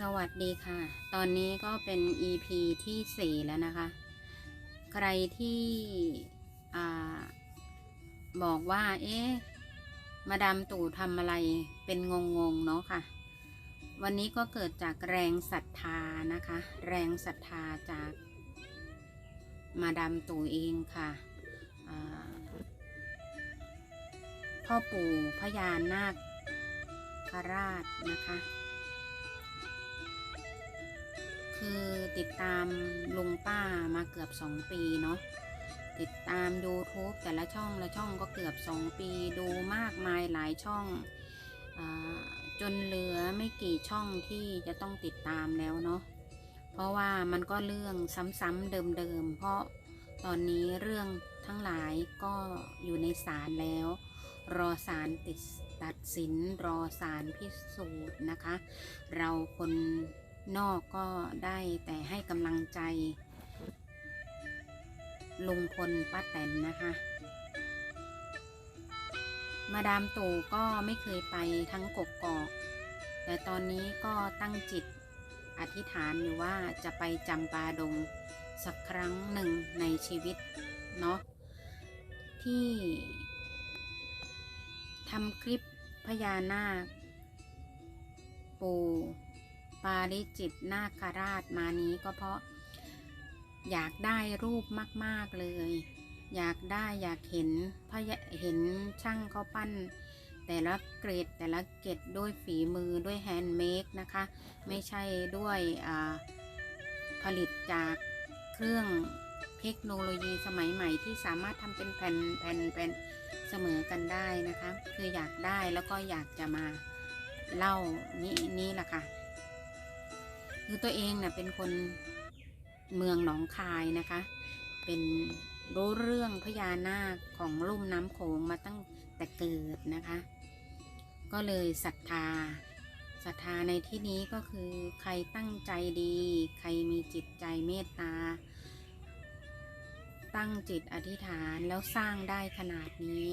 สวัสดีค่ะ ตอนนี้ก็เป็น EP ที่ 4 แล้วนะคะ ใครที่บอกว่า เอ๊ะ มาดามตู่ทำอะไรเป็นงงๆเนาะค่ะ วันนี้ก็เกิดจากแรงศรัทธานะคะ แรงศรัทธาจากมาดามตู่เองค่ะพ่อปู่พญานาคราชนะคะ คือติดตามลุงป้ามาเกือบ 2 ปีเนาะติดตาม YouTube แต่ละช่องละช่องก็เกือบ 2 ปีดูมากมายหลายช่องอจนเหลือไม่กี่ช่องที่จะต้องติดตามแล้วเนาะเพราะว่ามันก็เรื่องซ้ำๆเดิมๆ เพราะตอนนี้เรื่องทั้งหลายก็อยู่ในศาลแล้ว รอศาลติดตัดสินรอศาลพิสูจน์นะคะ เราคน นอกก็ได้แต่ให้กำลังใจ ลุงพลป้าแตนนะคะ มาดามตู่ก็ไม่เคยไปทั้งกกกอก แต่ตอนนี้ก็ตั้งจิตอธิษฐานอยู่ว่าจะไปจำปาดงสักครั้งหนึ่งในชีวิตเนาะที่ทำคลิปพญานาคปู่ ปาริจิตนาคราชมานี้ก็เพราะ อยากได้รูปมาก ๆ เลย อยากได้อยากเห็นพะยะเห็นช่างเขาปั้น แต่ละเกรดแต่ละเกตด้วยฝีมือด้วยแฮนด์เมดนะคะ ไม่ใช่ด้วยผลิตจากเครื่องเทคโนโลยีสมัยใหม่ที่สามารถทำเป็นแผ่นแผ่นแผ่นเสมอกันได้นะคะ คืออยากได้แล้วก็อยากจะมาเล่านี่นี่แหละค่ะ คือตัวเองนะ่ะเป็นคนเมืองหนองคายนะคะ เป็นรู้เรื่องพญานาคของลุ่มน้ำโขงมาตั้งแต่เกิดนะคะ ก็เลยศรัทธาศรัทธาในที่นี้ก็คือใครตั้งใจดี ใครมีจิตใจเมตตา ตั้งจิตอธิษฐานแล้วสร้างได้ขนาดนี้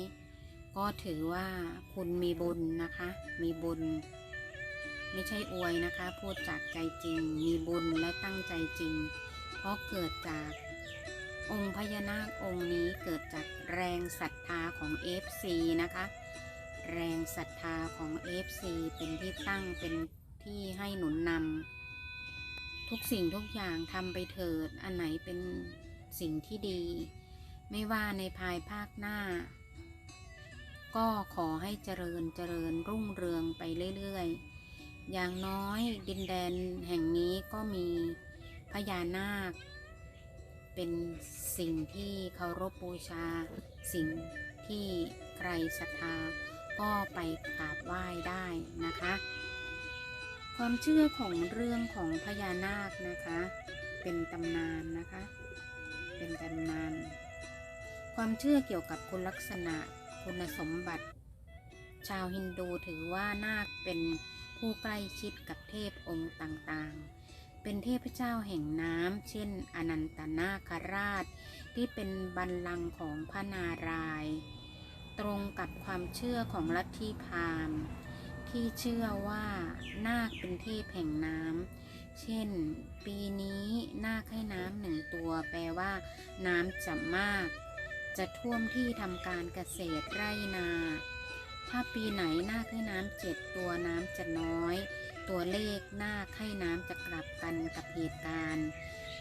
ก็ถือว่าคุณมีบุญนะคะ มีบุญ ไม่ใช่อวยนะคะ พูดจากใจจริง มีบุญและตั้งใจจริง เพราะเกิดจากองค์พญานาคองค์นี้เกิดจากแรงศรัทธาของ FC นะคะ แรงศรัทธาของ FC เป็นที่ตั้งเป็นที่ให้หนุนนำทุกสิ่งทุกอย่างทำไปเถิด อันไหนเป็นสิ่งที่ดี ไม่ว่าในภายภาคหน้า ก็ขอให้เจริญเจริญรุ่งเรืองไปเรื่อยๆ อย่างน้อยดินแดนแห่งนี้ก็มีพญานาค เป็นสิ่งที่เคารพบูชา สิ่งที่ใครศรัทธาก็ไปกราบไหว้ได้นะคะ ความเชื่อของเรื่องของพญานาคนะคะ เป็นตำนานนะคะ เป็นตำนาน ความเชื่อเกี่ยวกับคุณลักษณะคุณสมบัติ ชาวฮินดูถือว่านาคเป็น ผู้ใกล้ชิดกับเทพองค์ต่างๆ เป็นเทพเจ้าแห่งน้ำเช่น อนันตนาคราช ที่เป็นบัลลังก์ของพระนารายณ์ตรงกับความเชื่อของลัทธิพราหมณ์ที่เชื่อว่านาคเป็นเทพแห่งน้ำ เช่น ปีนี้นาคให้น้ำหนึ่งตัวแปลว่า น้ำจะมาก จะท่วมที่ทำการเกษตรไร่นา ถ้าปีไหนนาคให้น้ำเจ็ดตัวน้ำจะน้อย ตัวเลขนาคให้น้ำจะกลับกันกับเหตุการณ์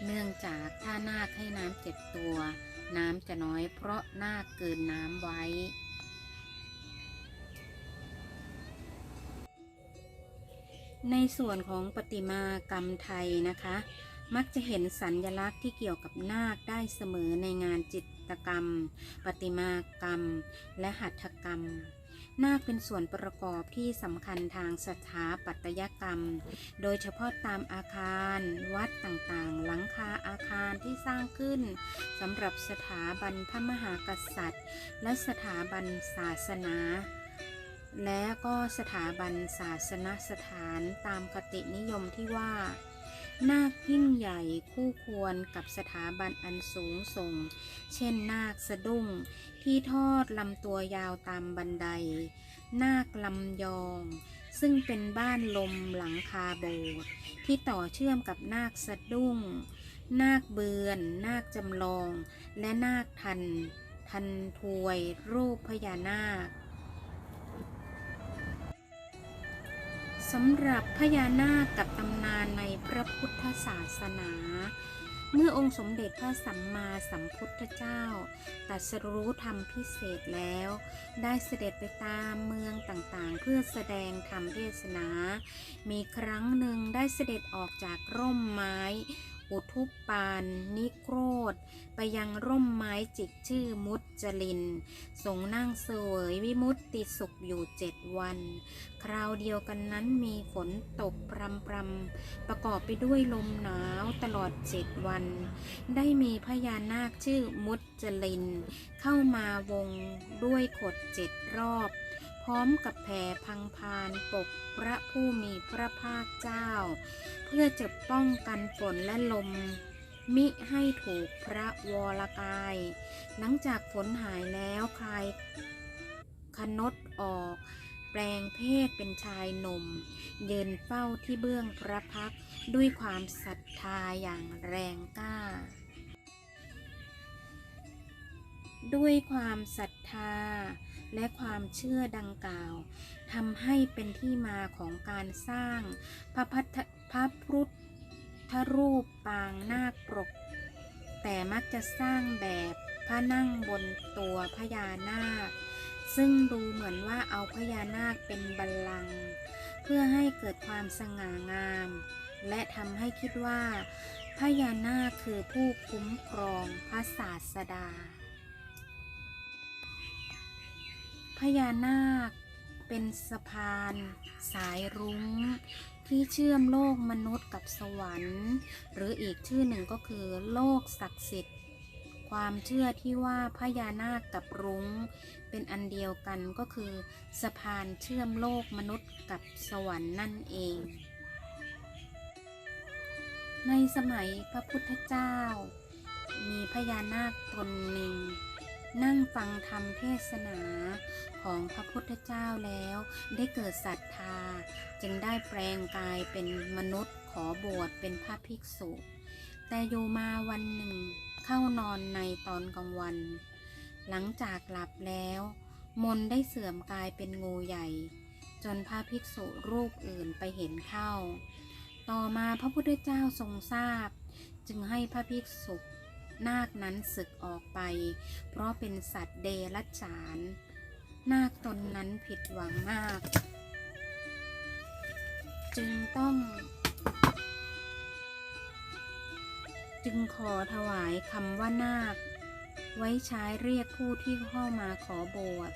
เนื่องจากถ้านาคให้น้ำเจ็ดตัว น้ำจะน้อยเพราะนาคเกินน้ำไว้ในส่วนของประติมากรรมไทยนะคะ มักจะเห็นสัญญลักษณ์ที่เกี่ยวกับนาคได้เสมอในงานจิตกรรมประติมากรรม และหัตถกรรม นาคเป็นส่วนประกอบที่สำคัญทางสถาปัตยกรรม โดยเฉพาะตามอาคาร วัดต่างๆ หลังคาอาคารที่สร้างขึ้นสำหรับสถาบันพระมหากษัตริย์ และสถาบันศาสนา และก็สถาบันศาสนสถานตามคตินิยมที่ว่า นาคยิ่งใหญ่คู่ควรกับสถาบันอันสูงส่ง เช่นนาคสะดุ้งที่ทอดลำตัวยาวตามบันได นาคลำยอง ซึ่งเป็นบ้านลมหลังคาโบสถ์ที่ต่อเชื่อมกับนาคสะดุ้ง นาคเบือน นาคจำลอง และนาคทัน ทันทวย รูปพญานาค สำหรับพญานาคกับตำนานในพระพุทธศาสนา เมื่อองค์สมเด็จพระสัมมาสัมพุทธเจ้าตรัสรู้ธรรมพิเศษแล้ว ได้เสด็จไปตามเมืองต่างๆ เพื่อแสดงธรรมเทศนา มีครั้งหนึ่งได้เสด็จออกจากร่มไม้ อุทุปปาน นิโครธ ไปยังร่มไม้จิกชื่อมุจจลิน ทรงนั่งเสวยวิมุตติสุขอยู่เจ็ดวัน คราวเดียวกันนั้นมีฝนตกพรำพรำประกอบไปด้วยลมหนาวตลอดเจ็ดวัน ได้มีพญานาคชื่อมุจจลิน เข้ามาวงด้วยขดเจ็ดรอบ พร้อมกับแผ่พังพานปกพระผู้มีพระภาคเจ้า เพื่อจะป้องกันฝนและลม มิให้ถูกพระวรกาย หลังจากฝนหายแล้วคลายคนดออก แปลงเพศเป็นชายหนุ่ม ยืนเฝ้าที่เบื้องพระพักด้วยความศรัทธาอย่างแรงกล้า ด้วยความศรัทธา และความเชื่อดังกล่าวทำให้เป็นที่มาของการสร้างพระพัทพระพุทธรูปปางนาคปรก แต่มักจะสร้างแบบพระนั่งบนตัวพญานาค ซึ่งดูเหมือนว่าเอาพญานาคเป็นบัลลังก์เพื่อให้เกิดความสง่างาม และทำให้คิดว่าพญานาคคือผู้คุ้มครองพระศาสดา พญานาคเป็นสะพานสายรุ้ง ที่เชื่อมโลกมนุษย์กับสวรรค์ หรืออีกชื่อหนึ่งก็คือโลกศักดิ์สิทธิ์ ความเชื่อที่ว่าพญานาคกับรุ้ง เป็นอันเดียวกันก็คือสะพานเชื่อมโลกมนุษย์กับสวรรค์นั่นเอง ในสมัยพระพุทธเจ้า มีพญานาคตนหนึ่ง นั่งฟังธรรมเทศนาของพระพุทธเจ้าแล้ว ได้เกิดศรัทธา จึงได้แปลงกายเป็นมนุษย์ขอบวชเป็นพระภิกษุ แต่อยู่มาวันหนึ่งเข้านอนในตอนกลางวัน หลังจากหลับแล้ว มนได้เสื่อมกลายเป็นงูใหญ่ จนพระภิกษุรูปอื่นไปเห็นเข้า ต่อมาพระพุทธเจ้าทรงทราบ จึงให้พระภิกษุ นาคนั้นศึกออกไป เพราะเป็นสัตว์เดรัจฉาน นาคตนนั้นผิดหวังมาก จึงต้อง จึงขอถวายคำว่านาค ไว้ใช้เรียกผู้ที่เข้ามาขอบวช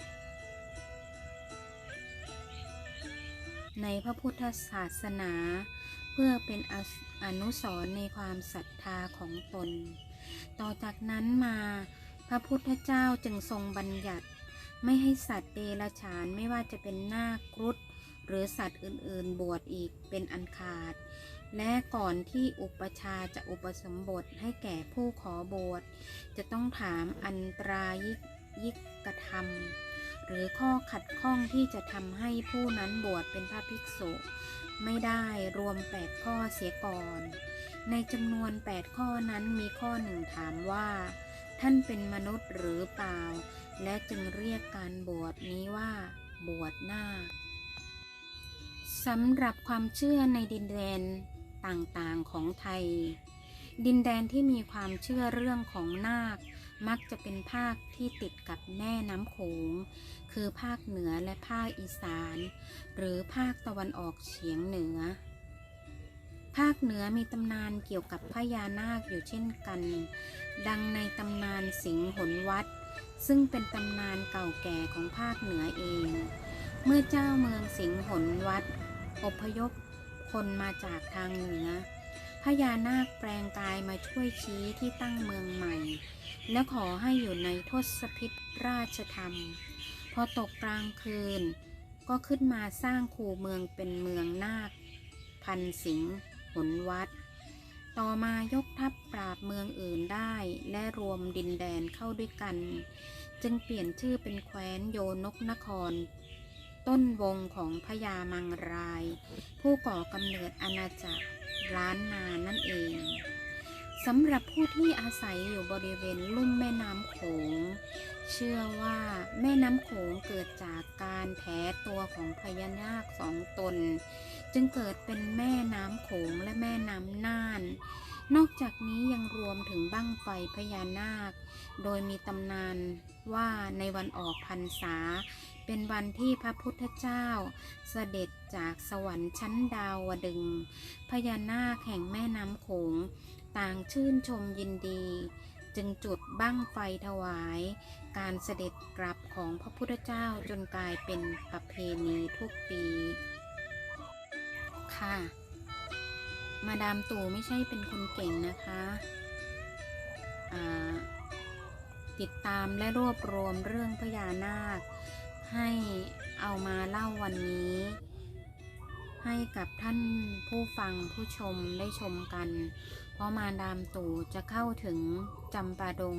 ในพระพุทธศาสนา เพื่อเป็นออนุสรณ์ในความศรัทธาของตน ต่อจากนั้นมา พระพุทธเจ้าจึงทรงบัญญัติ ไม่ให้สัตว์เดรัจฉานไม่ว่าจะเป็นนาคครุฑหรือสัตว์อื่นๆ บวชอีกเป็นอันขาด และก่อนที่อุปชาจะอุปสมบทให้แก่ผู้ขอบวชจะต้องถามอันตรายิกยิกกระทำหรือข้อขัดข้องที่จะทำให้ผู้นั้นบวชเป็นพระภิกษุ ไม่ได้รวม8ข้อเสียก่อน ในจำนวน 8 ข้อนั้นมีข้อหนึ่งถามว่า ท่านเป็นมนุษย์หรือเปล่า และจึงเรียกการบวชนี้ว่า บวชนาคสำหรับความเชื่อในดินแดนต่างๆของไทย ดินแดนที่มีความเชื่อเรื่องของนาค มักจะเป็นภาคที่ติดกับแม่น้ำโขง คือภาคเหนือและภาคอีสาน หรือภาคตะวันออกเฉียงเหนือ ภาคเหนือมีตำนานเกี่ยวกับพญานาคอยู่เช่นกัน ดังในตำนานสิงห์หนวัด ซึ่งเป็นตำนานเก่าแก่ของภาคเหนือเอง เมื่อเจ้าเมืองสิงห์หนวัด อพยพคนมาจากทางเหนือพญานาคแปลงกายมาช่วยชี้ที่ตั้งเมืองใหม่ และขอให้อยู่ในทศพิธราชธรรม พอตกกลางคืน ก็ขึ้นมาสร้างคูเมืองเป็นเมืองนาค พันสิงห์ หนวัด ต่อมายกทัพปราบเมืองอื่นได้ และรวมดินแดนเข้าด้วยกัน จึงเปลี่ยนชื่อเป็นแคว้นโยนกนคร ต้นวงของพญามังราย ผู้ก่อกำเนิดอาณาจักรล้านนานั่นเองสำหรับผู้ที่อาศัยอยู่บริเวณลุ่มแม่น้ำโขง เชื่อว่าแม่น้ำโขงเกิดจากการแท้ตัวของพญานาคสองตน จึงเกิดเป็นแม่น้ำโขงและแม่น้ำน่าน นอกจากนี้ยังรวมถึงบั้งไฟพญานาค โดยมีตำนานว่าในวันออกพรรษา เป็นวันที่พระพุทธเจ้า เสด็จจากสวรรค์ชั้นดาวดึง พญานาคแห่งแม่น้ำโขง ต่างชื่นชมยินดี จึงจุดบั้งไฟถวาย การเสด็จกลับของพระพุทธเจ้าจนกลายเป็นประเพณีทุกปี ค่ะ มาดามตู่ไม่ใช่เป็นคนเก่งนะคะติดตามและรวบรวมเรื่องพญานาค ให้เอามาเล่าวันนี้ ให้กับท่านผู้ฟังผู้ชมได้ชมกัน เพราะมาดามตู่จะเข้าถึงจำปาดง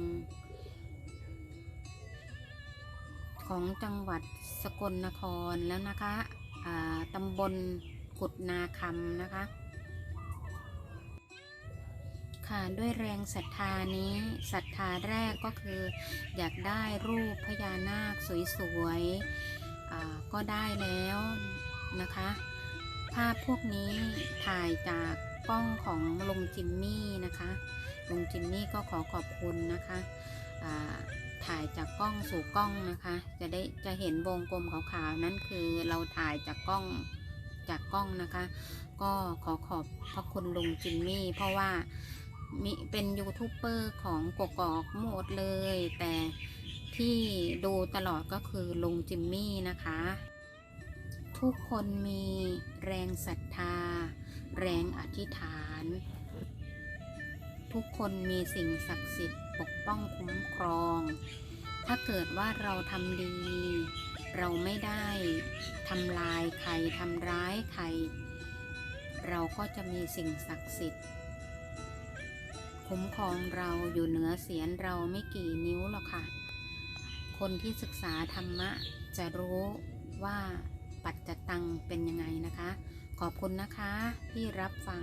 ของจังหวัดสกลนครแล้วนะคะตำบล กดนาคำนะคะ ค่ะด้วยแรงศรัทธานี้ศรัทธาแรกก็คือ อยากได้รูปพญานาคสวยๆก็ได้แล้วนะคะ ภาพพวกนี้ถ่ายจากกล้องของลุงจิมมี่นะคะลุงจิมมี่ก็ขอขอบคุณนะคะถ่ายจากกล้องสู่กล้องนะคะ จะได้จะเห็นวงกลมขาวๆ นั่นคือเราถ่ายจากกล้อง จากกล้องนะคะ ก็ขอขอบพระคุณลุงจิมมี่ เพราะว่ามีเป็นยูทูบเบอร์ของกกอกหมดเลย แต่ที่ดูตลอดก็คือลุงจิมมี่นะคะ ทุกคนมีแรงศรัทธา แรงอธิษฐาน ทุกคนมีสิ่งศักดิ์สิทธิ์ปกป้องคุ้มครอง ถ้าเกิดว่าเราทำดี เราไม่ได้ทำลายใครทำร้ายใคร เราก็จะมีสิ่งศักดิ์สิทธิ์คุ้มครองเราอยู่เหนือเสียนเราไม่กี่นิ้วหรอกค่ะ คนที่ศึกษาธรรมะจะรู้ว่าปัจจตังเป็นยังไงนะคะ ขอบคุณนะคะที่รับฟัง